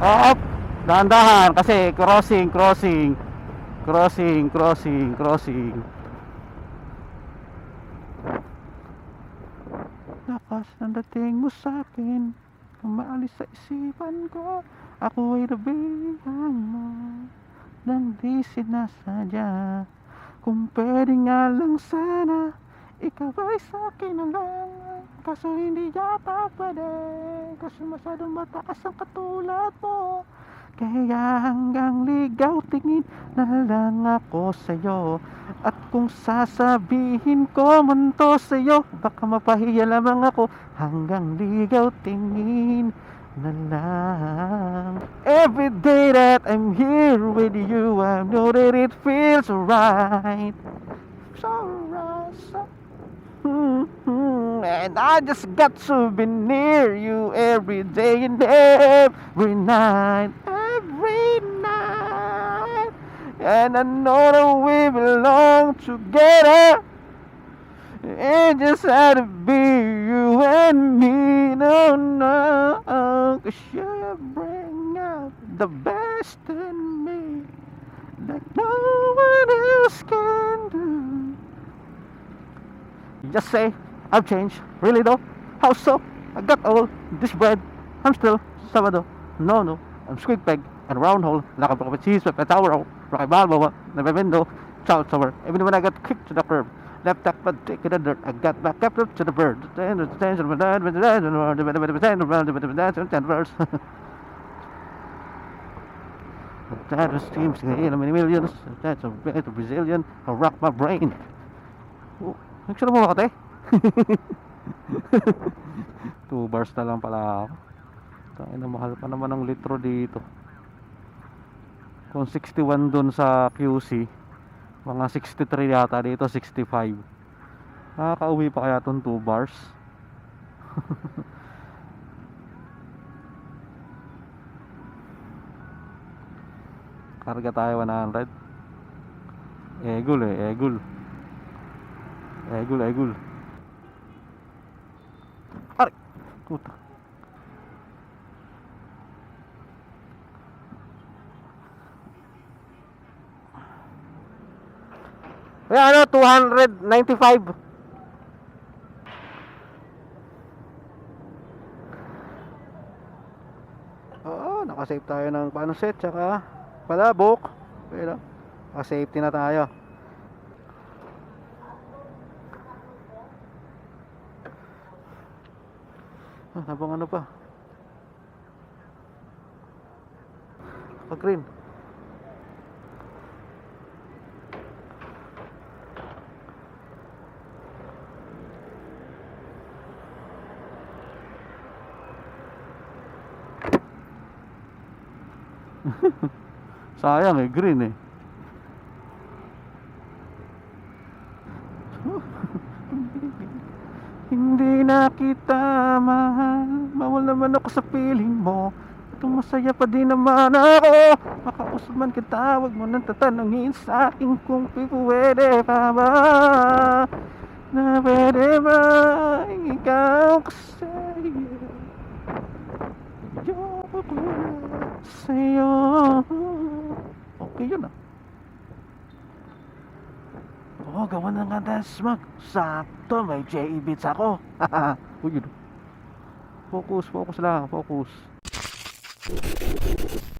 Op! Dahan-dahan kasi crossing, crossing. Crossing, crossing, crossing. Lakas ng dating mo sa akin Maalis sa isipan ko Ako ay nabihang mo Nang di sinasadya Kung pwede nga lang sana Ikaw ay sa akin na lang? Kaso hindi yata pwede. Kasi masyadong mataas ang katulad mo. Kaya hanggang ligaw tingin na lang ako sa'yo. At kung sasabihin ko man to sa'yo Baka mapahiya lamang ako. Hanggang ligaw tingin na lang. Every day that I'm here with you I know that it feels right. So right so. Mm-hmm. And I just got to be near you every day and every night, every night. And I know that we belong together. It just had to be you and me, no, no. Cause you bring out the best in me, like no one else can. Just say, I've changed. Really though? How so? I got all this bread. I'm still Sabado. No, no. I'm squig peg and round hole. Nakapag cheese, pepper tower, rocky balboa, never window, chow tower. Even when I got kicked to the curb. Left tuck but take it dirt. I got back up to the bird. Verse. That was teams in a many millions. That's a bit Brazilian. I rock my brain. Oh, Nagsulo mo ba kate? Two bars na lang pala ako. Kaya na mahal pa naman ang litro dito. Kung 61 dun sa QC, mga 63 yata dito, 65. Nakakauwi pa kaya tong 2 bars? Karga tayo 100. Egul eh, egul. Egul, egul. Aray! Puta. Eh ano, 295. Oo, nakasave tayo ng panuset tsaka palabok. Pero, nakasafety na tayo. Ah, habang ano pa? Pag green. Sayang eh, green eh. Hindi na kita mahal. Bawal naman ako sa piling mo. Kung masaya pa din naman ako. Makausap man kita Huwag mo nang tatanungin sa akin Kung pwede pa ba. Na pwede ba? Ikaw kasi. Ayoko ko na sa'yo. Okay yun ah Oo, gawa na nga dance mag. Sakto, may JE beats ako. Uy. Focus, focus lang, focus.